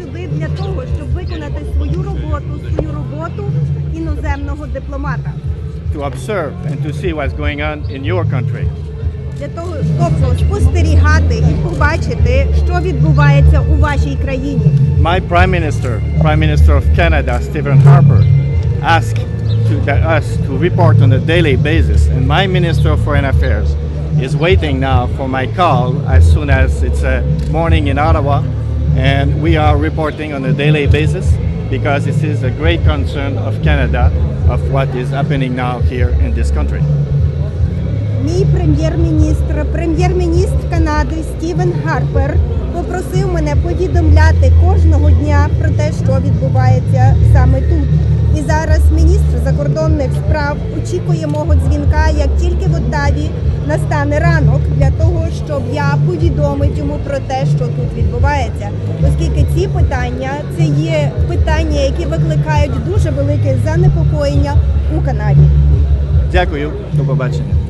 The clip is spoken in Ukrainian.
сюди для того, щоб виконати свою роботу, свою роботу іноземного дипломата. to observe and to see what's going on in your country. Для того, тобто спостерігати і побачити, що відбувається у вашій країні. My Prime Minister, Prime Minister of Canada, Stephen Harper, asked to, that us to report on a daily basis, and my Minister of Foreign Affairs is waiting now for my call as soon as it's uh, morning in Ottawa, and we are reporting on a daily basis because this is a great concern of Canada of what is happening now here in this country. Мій прем'єр-міністр, прем'єр-міністр Канади Стівен Гарпер попросив мене повідомляти кожного дня про те, що відбувається саме тут. І зараз міністр закордонних справ очікує мого дзвінка, як тільки в Оттаві настане ранок, для щоб я повідомив йому про те, що тут відбувається, оскільки ці питання це є питання, які викликають дуже велике занепокоєння у Канаді. Дякую, до побачення.